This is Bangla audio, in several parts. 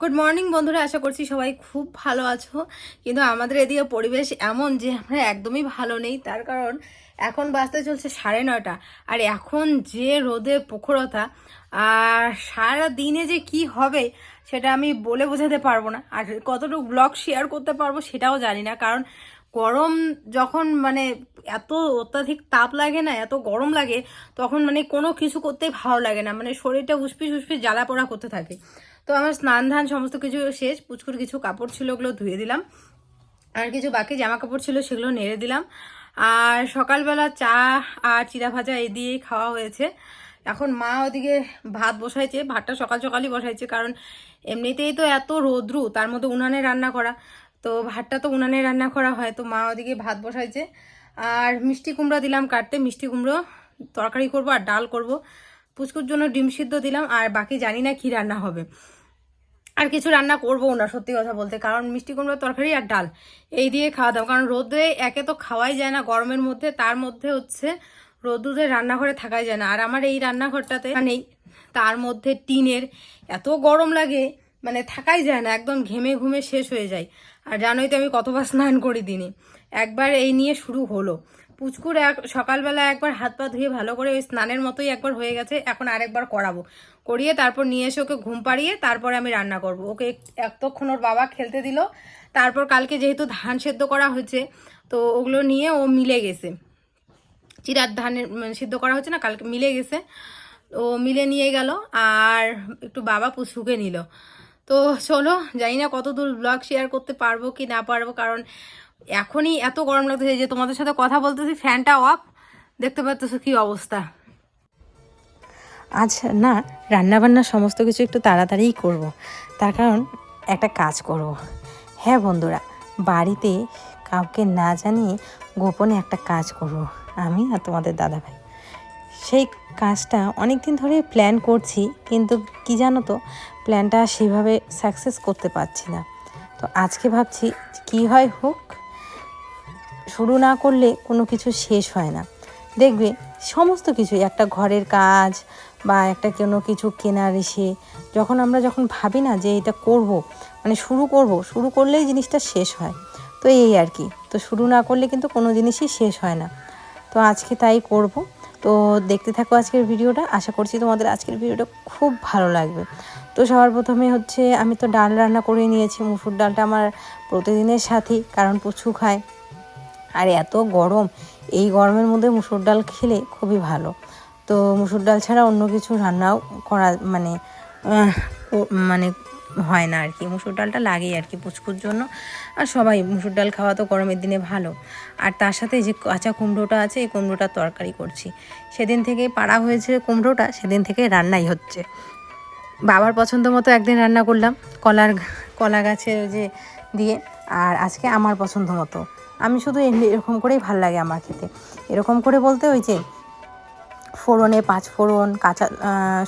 গুড মর্নিং বন্ধুরা, আশা করছি সবাই খুব ভালো আছো। কিন্তু আমাদের এদিকে পরিবেশ এমন যে আমরা একদমই ভালো নেই, তার কারণ এখন বাজতে চলছে সাড়ে নয়টা। আর এখন যে রোদে প্রখরতা আর সারা দিনে যে কি হবে সেটা আমি বলে বোঝাতে পারব না। আর কতটুকু ব্লগ শেয়ার করতে পারব সেটাও জানি না। কারণ গরম যখন মানে এত অত্যাধিক তাপ লাগে না, এত গরম লাগে, তখন মানে কোনো কিছু করতেই ভালো লাগে না। মানে শরীরটা উসপিস উসপিস জ্বালা পোড়া করতে থাকে। তো আমার স্নান, ধান সমস্ত কিছু শেষ, পুচকুর কিছু কাপড় ছিল, ওগুলো ধুয়ে দিলাম। আর কিছু বাকি জামা কাপড় ছিল, সেগুলো নেড়ে দিলাম। আর সকালবেলা চা আর চিরা ভাজা এই দিয়েই খাওয়া হয়েছে। এখন মা ওদিকে ভাত বসাইছে, ভাতটা সকাল সকালই বসাইছে, কারণ এমনিতেই তো এত রোদ্রু, তার মধ্যে উনানে রান্না করা। তো ভাতটা তো উনানে রান্না করা হয়, তো মা ওদিকে ভাত বসাইছে। আর মিষ্টি কুমড়া দিলাম, কাটতে মিষ্টি কুমড়ো তরকারি করব আর ডাল করব। পুচকুর জন্য ডিম সিদ্ধ দিলাম, আর বাকি জানি না কি রান্না হবে। আর কিছু রান্না করব না, সত্যি কথা বলতে। কারণ মিষ্টি কুমড়োর তরকারি আর ডাল, এই দিয়ে খাওয়া দাওয়া। কারণ রোদে একে তো খাওয়াই যায় না গরমের মধ্যে, তার মধ্যে হচ্ছে রোদুদের রান্নাঘরে থাকাই যায় না। আর আমার এই রান্নাঘরটাতে নেই, তার মধ্যে টিনের এত গরম লাগে মানে থাকাই যায় না, একদম ঘেমে ঘুমে শেষ হয়ে যায়। আর জানোই তো আমি কতবার স্নান করি দিনে একবার এই নিয়ে শুরু হলো। পুচকুর এক সকালবেলা একবার হাত পা ধুয়ে ভালো করে ওই স্নানের মতোই একবার হয়ে গেছে, এখন আরেকবার করাবো। করিয়ে তারপর নিয়ে এসে ওকে ঘুম পাড়িয়ে তারপরে আমি রান্না করব। ওকে এতক্ষণ ওর বাবা খেলতে দিল, তারপর কালকে যেহেতু ধান সেদ্ধ করা হয়েছে, তো ওগুলো নিয়ে ও মিলে গেছে। চিরার ধানের সিদ্ধ করা হচ্ছে না, কালকে মিলে গেছে। ও মিলে নিয়ে গেল আর একটু বাবা পুষুকে নিল। তো চলো, জানি না কত দূর ব্লগ শেয়ার করতে পারব কি না পারব, কারণ এখনই এত গরম লাগতেছে যে তোমাদের সাথে কথা বলতেছি ফ্যানটা অফ দেখতে পাচ্ছ কি অবস্থা আজ না রান্নাবান্না সমস্ত কিছু একটু তাড়াতাড়িই করব। তার কারণ একটা কাজ করব। হ্যাঁ বন্ধুরা, বাড়িতে কাউকে না জানিয়ে গোপনে একটা কাজ করব। আমি আর তোমাদের দাদাভাই সেই কাজটা অনেক দিন ধরে প্ল্যান করছি, কিন্তু কি জানো তো প্ল্যানটা সেভাবে সাকসেস করতে পারছি না তো আজকে ভাবছি কি হয় হোক শুরু না করলে কোনো কিছু শেষ হয় না। দেখবে সমস্ত কিছু একটা ঘরের কাজ বা একটা কোনো কিছু কেনার এসে, যখন আমরা যখন ভাবি না যে এটা করব মানে শুরু করব, শুরু করলেই জিনিসটা শেষ হয়। তো এই আর কি। তো শুরু না করলে কিন্তু কোনো জিনিসই শেষ হয় না। তো আজকে তাই করব। তো দেখতে থাকো আজকের ভিডিওটা। আশা করছি তোমাদের আজকের ভিডিওটা খুব ভালো লাগবে। তো সবার প্রথমে হচ্ছে, আমি তো ডাল রান্না করে নিয়েছি। মুসুর ডালটা আমার প্রতিদিনের সাথী কারণ পুচু খায়। আর এত গরম, এই গরমের মধ্যে মুসুর ডাল খেলে খুবই ভালো। তো মুসুর ডাল ছাড়া অন্য কিছু রান্নাও করা মানে মানে হয় না আর কি। মুসুর ডালটা লাগেই আর কি পুচকুর জন্য। আর সবাই মুসুর ডাল খাওয়া তো গরমের দিনে ভালো। আর তার সাথে যে কাঁচা কুমড়োটা আছে, এই কুমড়োটার তরকারি করছি। সেদিন থেকে পাড়া হয়েছে কুমড়োটা, সেদিন থেকে রান্নাই হচ্ছে। বাবার পছন্দ মতো একদিন রান্না করলাম, কলার, কলা গাছের যে দিয়ে। আর আজকে আমার পছন্দ মতো। আমি শুধু এরকম করেই ভালো লাগে আমার খেতে। এরকম করে বলতে ওই যে ফোড়নে পাঁচ ফোড়ন, কাঁচা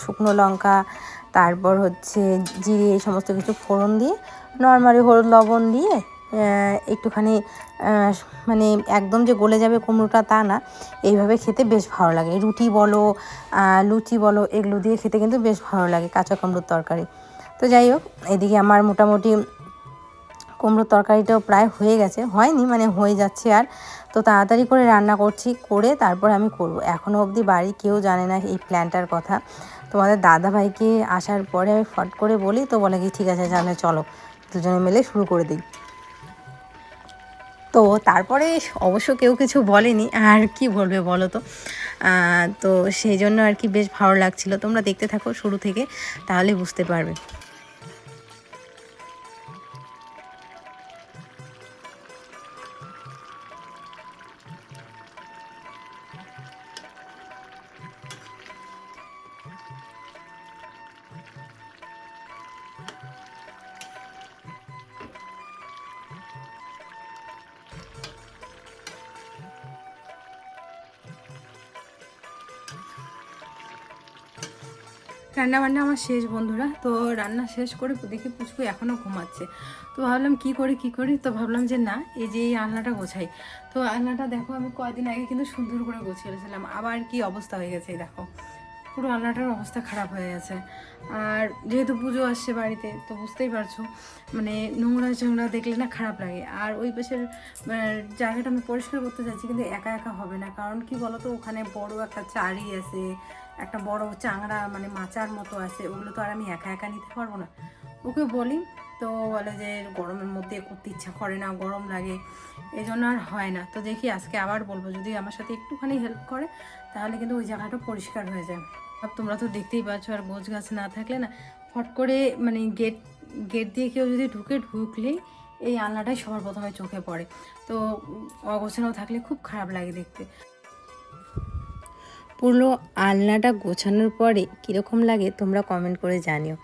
শুকনো লঙ্কা, তারপর হচ্ছে জিরে, এই সমস্ত কিছু ফোড়ন দিয়ে, নর্মালি হলুদ লবণ দিয়ে একটুখানি মানে একদম যে গলে যাবে কুমড়োটা তা না, এইভাবে খেতে বেশ ভালো লাগে। রুটি বলো লুচি বলো, এগুলো দিয়ে খেতে কিন্তু বেশ ভালো লাগে কাঁচা কুমড়োর তরকারি। তো যাই হোক, এদিকে আমার মোটামুটি কুমড়োর তরকারিটাও প্রায় হয়ে গেছে, হয়নি মানে হয়ে যাচ্ছে আর। তো তাড়াতাড়ি করে রান্না করছি, করে তারপর আমি করব। এখনও অবধি বাড়ি কেউ জানে না এই প্ল্যানটার কথা। তোমাদের দাদা ভাইকে আসার পরে আমি ফট করে বলি, তো বলে কি, ঠিক আছে তাহলে চলো। দুজনে মিলে শুরু করে দিই। তো তারপরে অবশ্য কেউ কিছু বলেনি, আর কি বলবে বলো তো? তো সেই জন্য আর কি বেশ ভালো লাগছিল। তোমরা দেখতে থাকো শুরু থেকে, তাহলে বুঝতে পারবে। রান্না বান্না আমার শেষ, বন্ধুরা। তো রান্না শেষ করে দেখি পুচকু এখনও ঘুমাচ্ছে। তো ভাবলাম কি করি কি করি? তো ভাবলাম যে না, এই যে এই আলনাটা গোছাই। তো আলনাটা দেখো আমি কয়দিন আগে কিন্তু সুন্দর করে গোছিয়েছিলাম আবার কি অবস্থা হয়ে গেছে দেখো। পুরো আলনাটার অবস্থা খারাপ হয়ে গেছে। আর যেহেতু পুজো আসছে বাড়িতে, তো বুঝতেই পারছ মানে নোংরা চোংরা দেখলে না খারাপ লাগে। আর ওই পাশের জায়গাটা আমি পরিষ্কার করতে চাইছি, কিন্তু একা একা হবে না। কারণ কি বলতো, ওখানে বড় একটা চারি আছে, একটা বড় চাংড়া মানে মাচার মতো আছে, ওগুলো তো আর আমি একা একা নিতে পারব না। ওকে বলি, তো বলে যে গরমের মধ্যে করতে ইচ্ছা করে না, গরম লাগে এই জন্য আর হয় না। তো দেখি আজকে আবার বলব, যদি আমার সাথে একটুখানি হেল্প করে তাহলে কিন্তু ওই জায়গাটা পরিষ্কার হয়ে যায়। আর তোমরা তো দেখতেই পাচ্ছ, আর গোছ গাছ না থাকলে না, ফট করে মানে গেট গেট দিয়ে কেউ যদি ঢুকে ঢুকলেই এই আলনাটাই সবার প্রথমে চোখে পড়ে। তো অগোছানো থাকলে খুব খারাপ লাগে দেখতে। পুরো আলনাটা গোছানোর পরে কীরকম লাগে তোমরা কমেন্ট করে জানিও।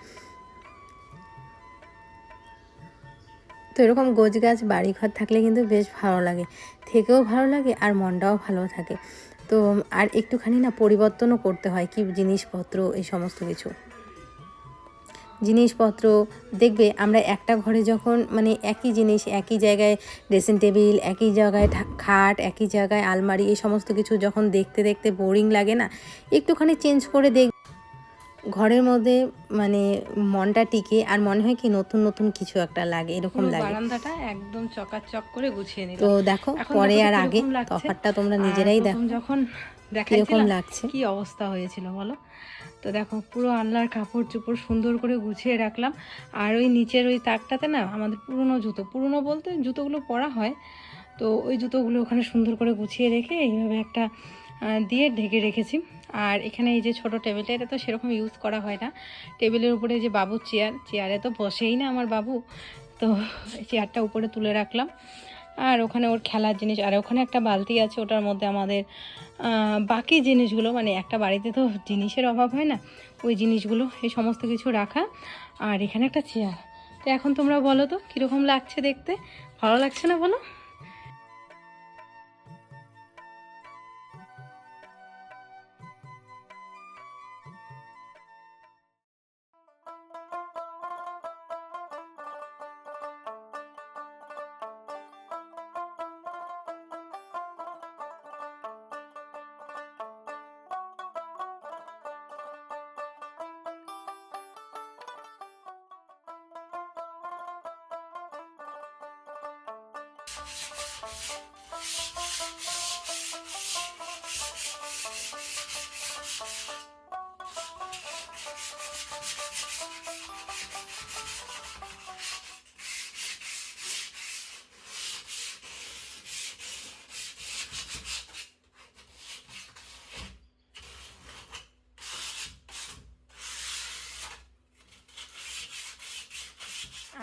তো এরকম গোছ গাছ বাড়িঘর থাকলে কিন্তু বেশ ভালো লাগে। থেকেও ভালো লাগে আর মনটাও ভালো থাকে। তো, আর একটুখানি না পরিবর্তনও করতে হয় কি জিনিসপত্র, এই সমস্ত কিছু। জিনিসপত্র, দেখবে আমরা একটা ঘরে যখন মানে একই জিনিস, একই জায়গায় ড্রেসিং টেবিল একই জায়গায় খাট, একই জায়গায় আলমারি, এই সমস্ত কিছু যখন দেখতে দেখতে বোরিং লাগে না, একটুখানি চেঞ্জ করে দেখ ঘরের মধ্যে মানে মনটা টিকে আর মনে হয় কি নতুন নতুন কিছু একটা লাগে এরকম লাগে। বারান্দাটা একদম চকাচক করে গুছিয়ে নিলাম। তো দেখো পরে আর আগে। তফাৎটা তোমরা নিজেরাই দেখো। যখন দেখাইছিলাম লাগছে? কি অবস্থা হয়েছিল বলো? তো দেখো পুরো আল্লাহর কাপড় চোপড় সুন্দর করে গুছিয়ে রাখলাম। আর ওই নিচের ওই তাকটাতে না আমাদের পুরনো জুতো পুরনো বলতে জুতোগুলো পরা হয়। তো ওই জুতোগুলো ওখানে সুন্দর করে গুছিয়ে রেখে এইভাবে একটা দিয়ে ঢেকে রেখেছি। আর এখানে এই যে ছোট টেবিলটা, এটা তো সেরকম ইউজ করা হয় না। টেবিলের উপরে যে বাবুর চেয়ার চেয়ারে তো বসেই না আমার বাবু। তো চেয়ারটা উপরে তুলে রাখলাম। আর ওখানে ওর খেলার জিনিস, আর ওখানে একটা বালতি আছে, ওটার মধ্যে আমাদের বাকি জিনিসগুলো মানে একটা বাড়িতে তো জিনিসের অভাব হয় না, ওই জিনিসগুলো, এই সমস্ত কিছু রাখা। আর এখানে একটা চেয়ার তো এখন তোমরা বলো তো, কীরকম লাগছে দেখতে? ভালো লাগছে না বলো?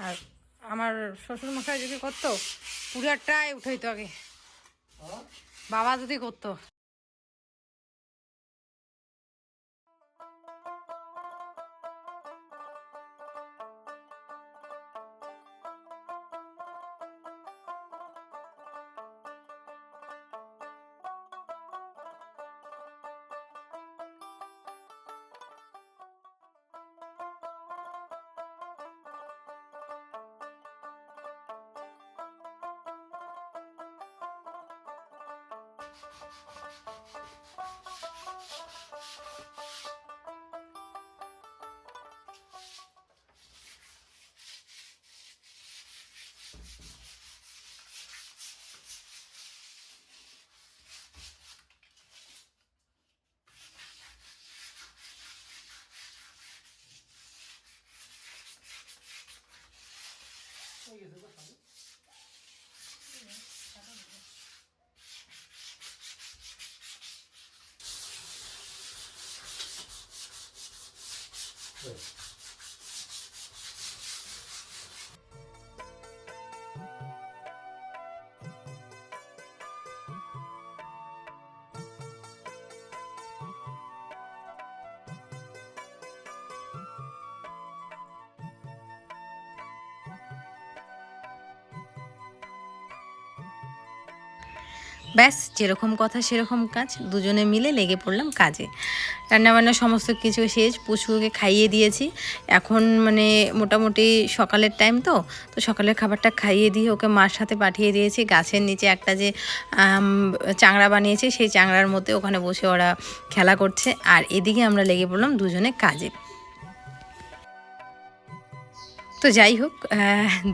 আর আমার শ্বশুর মশাই যদি করতো পুরাটাই উঠাইতো আগে। বাবা যদি করতো। うん。ব্যাস, যেরকম কথা সেরকম কাজ। দুজনে মিলে লেগে পড়লাম কাজে। রান্নাবান্না সমস্ত কিছু শেষ, পুচকুকে খাইয়ে দিয়েছি। এখন মানে মোটামুটি সকালের টাইম তো তো সকালের খাবারটা খাইয়ে দিয়ে ওকে মার সাথে পাঠিয়ে দিয়েছি। গাছের নিচে একটা যে চাংড়া বানিয়েছে, সেই চাংড়ার মধ্যে ওখানে বসে ওরা খেলা করছে। আর এদিকে আমরা লেগে পড়লাম দুজনে কাজে। তো যাই হোক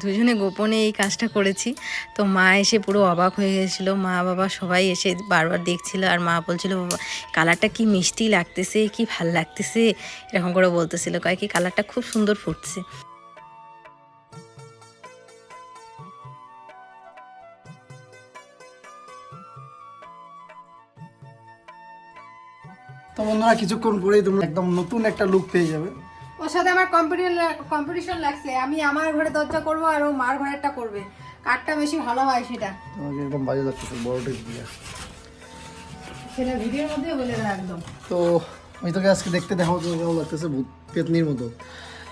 দুজনে গোপনে এই কাজটা করেছি। তো মা এসে পুরো অবাক হয়ে গেছিল। মা বাবা সবাই এসে বারবার দেখছিল আর মা বলছিল, বাবা, কালারটা কি মিষ্টি লাগতেছে, কি ভালো লাগতেছে? এরকম করে বলতেছিল। কয় কি, কালারটা খুব সুন্দর ফুটছে। তো বন্ধুরা, কিছুক্ষণ পরেই তোমরা একদম নতুন একটা লুক পেয়ে যাবে। ওর সাথে আমার কম্পিটিশন কম্পিটিশন লাগছে। আমি আমার ঘরে দরজা করব আর ও মার ঘরেরটা করবে। কারটা বেশি ভালো হয় সেটা। তোমাকে এরকম বাজে লাগছে বড় টিপ দিয়ে। সেটা ভিডিওর মধ্যে বলে দেবো একদম। তো আমি তোকে আজকে দেখতে দেখাবো তো কেমন লাগতেছে ভূত পেতনির মতো।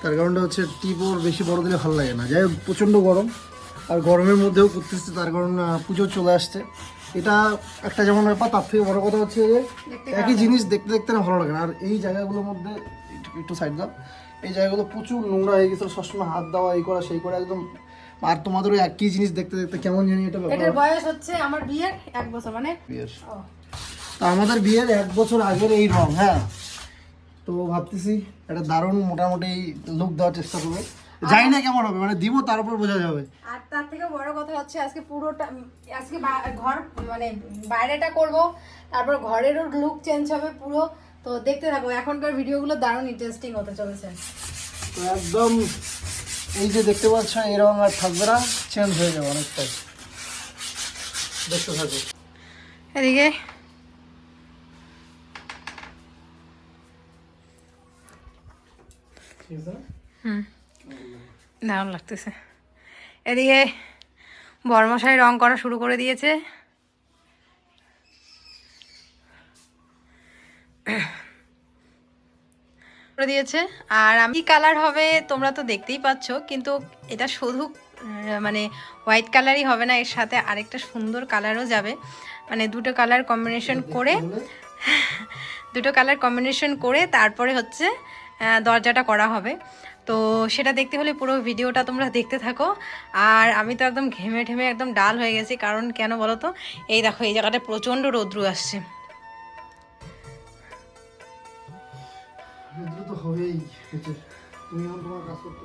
তার কারণটা হচ্ছে টিপ ওর বেশি বড় দিলে ভালো লাগে না। যাই হোক প্রচণ্ড গরম। আর গরমের মধ্যেও করতেছে তার কারণ পুজো চলে আসছে। এটা একটা যেমন ব্যাপার তার থেকে বড় কথা হচ্ছে যে একই জিনিস দেখতে দেখতে না ভালো লাগে না। আর এই জায়গাগুলোর মধ্যে একটু- সাইড দাও। এই জায়গাগুলো প্রচুর নোংরা হয়ে গেছে সবসময় হাত দেওয়া এই করা সেই করা একদম আর তোমাদের ওই একই জিনিস দেখতে দেখতে কেমন জানি এটা এটার বয়স হচ্ছে আমার বিয়ের এক বছর মানে বিয়ের। আমাদের বিয়ের এক বছর আগের এই রং হ্যাঁ? তো ভাবতেছি একটা দারুণ মোটামুটি লুক দেওয়ার চেষ্টা করব। জানি না কেমন হবে মানে দিব তার উপর বোঝা যাবে। আর তার থেকে বড় কথা হচ্ছে আজকে পুরোটা আজকে ঘর মানে বাইরেটা করব তারপর ঘরেরও লুক চেঞ্জ হবে পুরো। তো দেখতে থাকো এখনকার ভিডিওগুলো দারুণ ইন্টারেস্টিং হতে চলেছে। তো একদম এই যে দেখতে পাচ্ছ এই রং আর থাকবে না চেঞ্জ হয়ে যাবে অনেকটাই। দেখতে থাকো। এদিকে? হুম দারুণ লাগতেছে। এদিকে বরমশাই রং করা শুরু করে দিয়েছে। করে দিয়েছে। আর আমি কালার হবে তোমরা তো দেখতেই পাচ্ছ কিন্তু এটা শুধু মানে হোয়াইট কালারই হবে না এর সাথে আরেকটা সুন্দর কালারও যাবে। মানে দুটো কালার কম্বিনেশন করে দুটো কালার কম্বিনেশন করে তারপরে হচ্ছে দরজাটা করা হবে। তো সেটা দেখতে হলে পুরো ভিডিওটা তোমরা দেখতে থাকো। আর আমি তো একদম ঘেমে ঠেমে একদম ডাল হয়ে গেছি কারণ কেন বলো তো? এই দেখো এই জায়গাটা প্রচণ্ড রৌদ্রু আসছে। এগুলো তো হবেই। তুমি এখন তোমার কাজ করতে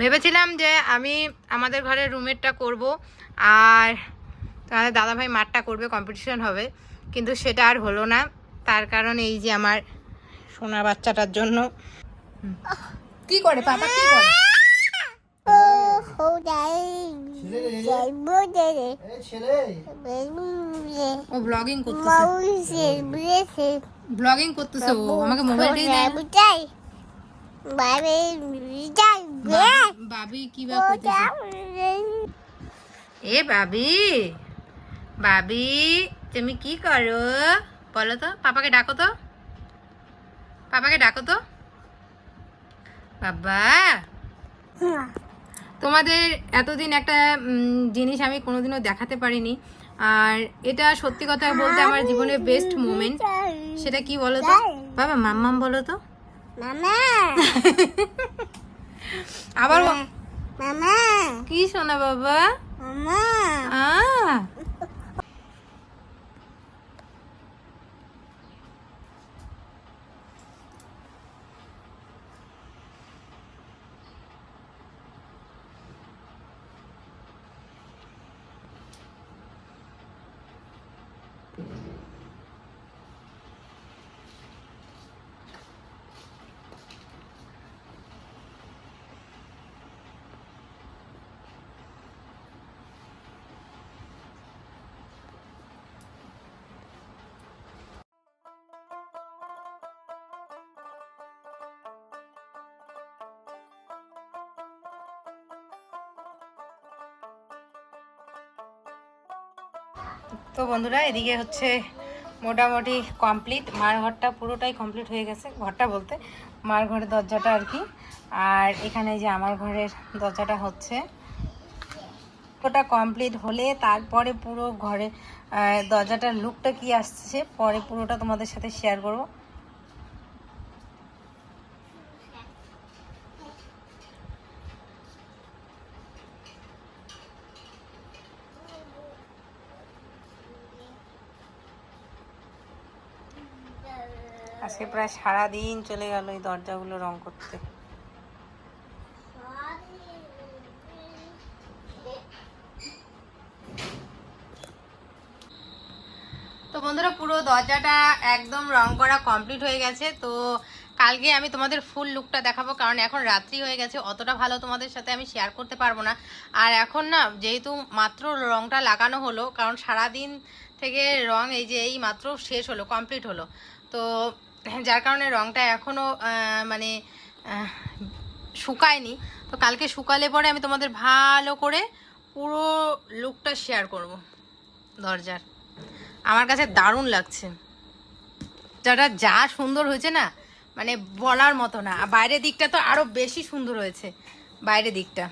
ভেবেছিলাম যে আমি আমাদের ঘরের রুমেরটা করব আর তাহলে দাদাভাই মাঠটা করবে কম্পিটিশন হবে। কিন্তু সেটা আর হলো না তার কারণ এই যে আমার সোনা বাচ্চাটার জন্য। কি করে পাপা কি করে? ও ব্লগিং করতেছে। ব্লগিং করতেছে ও আমাকে মোবাইল দিয়ে। বাবি কি এ বাবি বাবি তুমি কি করো? বলো তো পাপাকে ডাকো তো। পাপাকে ডাকো তো। বাবা তোমাদের এতদিন একটা জিনিস আমি কোনোদিনও দেখাতে পারিনি। আর এটা সত্যি কথা বলতে আমার জীবনের বেস্ট মোমেন্ট সেটা কি বলো তো? বাবা মাম্মাম বলো তো। আবার মামা। কি শোনা বাবা? আহ। তো বন্ধুরা, এদিকে হচ্ছে মোটামুটি কমপ্লিট মার ঘরটা পুরোটাই কমপ্লিট হয়ে গেছে, ঘরটা বলতে। মার ঘরের দরজাটা আর কি। আর এখানে যে আমার ঘরের দরজাটা হচ্ছে। ওটা কমপ্লিট হলে তারপরে পুরো ঘরে দরজাটার লুকটা কি আসছে, পরে পুরোটা তোমাদের সাথে শেয়ার করব। আজকে প্রায় সারা দিন চলে গেল এই দরজাগুলো রং করতে। তো বন্ধুরা, পুরো দরজাটা একদম রং করা কমপ্লিট হয়ে গেছে। তো কালকে আমি তোমাদের ফুল লুকটা দেখাবো, কারণ এখন রাত্রি হয়ে গেছে, অতটা ভালো তোমাদের সাথে আমি শেয়ার করতে পারব না। আর এখন না, যেহেতু মাত্র রংটা লাগানো হলো, কারণ সারা দিন থেকে রং এই যে এই মাত্র শেষ হলো কমপ্লিট হলো। তো যার কারণে রংটা এখনও মানে শুকায়নি। তো কালকে শুকালে পরে আমি তোমাদের ভালো করে পুরো লুকটা শেয়ার করব দরজার। আমার কাছে দারুণ লাগছে। যাটা যা সুন্দর হয়েছে না মানে বলার মতো না। বাইরের দিকটা তো আরও বেশি সুন্দর হয়েছে। বাইরের দিকটা।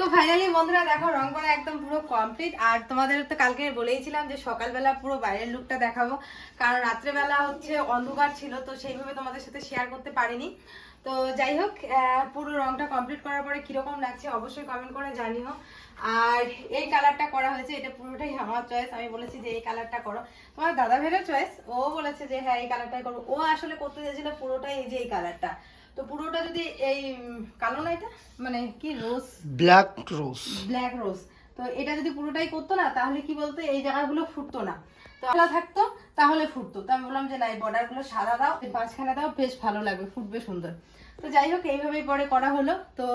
তো ফাইনালি বন্ধুরা দেখো রং করা একদম পুরো কমপ্লিট আর তোমাদের তো কালকে বলেইছিলাম যে সকালবেলা পুরো বাইরের লুকটা দেখাবো। কারণ রাত্রেবেলা হচ্ছে অন্ধকার ছিল, তো সেইভাবে তোমাদের সাথে শেয়ার করতে পারিনি। তো যাই হোক পুরো রংটা কমপ্লিট করার পরে কীরকম লাগছে অবশ্যই কমেন্ট করে জানিও। আর এই কালারটা করা হয়েছে, এটা পুরোটাই আমার চয়েস আমি বলেছি যে এই কালারটা করো। তোমার দাদা ভেবের চয়েস ও বলেছে যে হ্যাঁ এই কালারটাই করব ও আসলে করতে চেয়েছিল পুরোটাই এই যে এই কালারটা তো পুরোটা যদি এই কালো না এটা? মানে কি রোজ? ব্ল্যাক রোজ ব্ল্যাক রোজ তো এটা যদি পুরোটাই করতো না তাহলে কি বলতো এই জায়গাগুলো ফুটতো না। তো আলা থাকতো তাহলে ফুটতো। তো আমি বললাম যে না এই বর্ডারগুলো সাদা দাও মাঝখানে দাও বেশ ভালো লাগবে ফুটবে সুন্দর। তো যাই হোক এইভাবেই পরে করা হলো। তো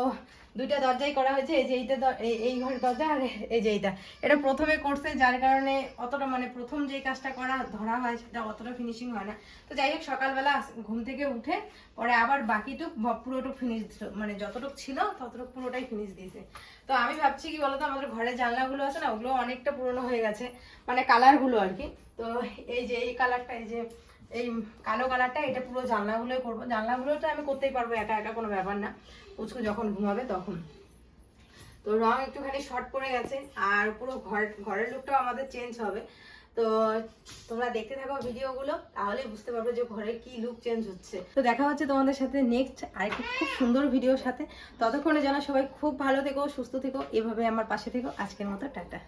দুইটা দরজাই করা হয়েছে, এই যে এইটা এই- ঘরের দরজা আর এই যে এইটা। এটা প্রথমে করছে যার কারণে অতটা মানে প্রথম যে কাজটা করা ধরা হয় সেটা অতটা ফিনিশিং হয় না। তো যাই হোক, সকালবেলা ঘুম থেকে উঠে পরে আবার বাকিটুক পুরোটুক ফিনিশ মানে যতটুক ছিল ততটুক পুরোটাই ফিনিশ দিয়েছে। তো আমি ভাবছি কি বলতো, আমাদের ঘরের জানলাগুলো আছে না, ওগুলো অনেকটা পুরনো হয়ে গেছে মানে কালারগুলো আর কি। তো এই যে, এই কালারটা এই যে এই কালো কালারটা, এটা পুরো জানলাগুলোই করব। জানলাগুলোটা আমি করতেই পারব, একা একা কোনো ব্যাপার না। পুচকু যখন ঘুমাবে তখন। তো রং একটুখানি শর্ট পড়ে গেছে, আর পুরো ঘর, ঘরের লুকটাও আমাদের চেঞ্জ হবে। তো তোমরা দেখতে থাকো ভিডিওগুলো, তাহলে বুঝতে পারবে যে ঘরে কি লুক চেঞ্জ হচ্ছে। তো দেখা হচ্ছে তোমাদের সাথে নেক্সট আরেকটি খুব সুন্দর ভিডিওর সাথে। ততক্ষণে যেন সবাই খুব ভালো থেকো, সুস্থ থেকো, এভাবে আমার পাশে থেকো। আজকের মতো টাটা।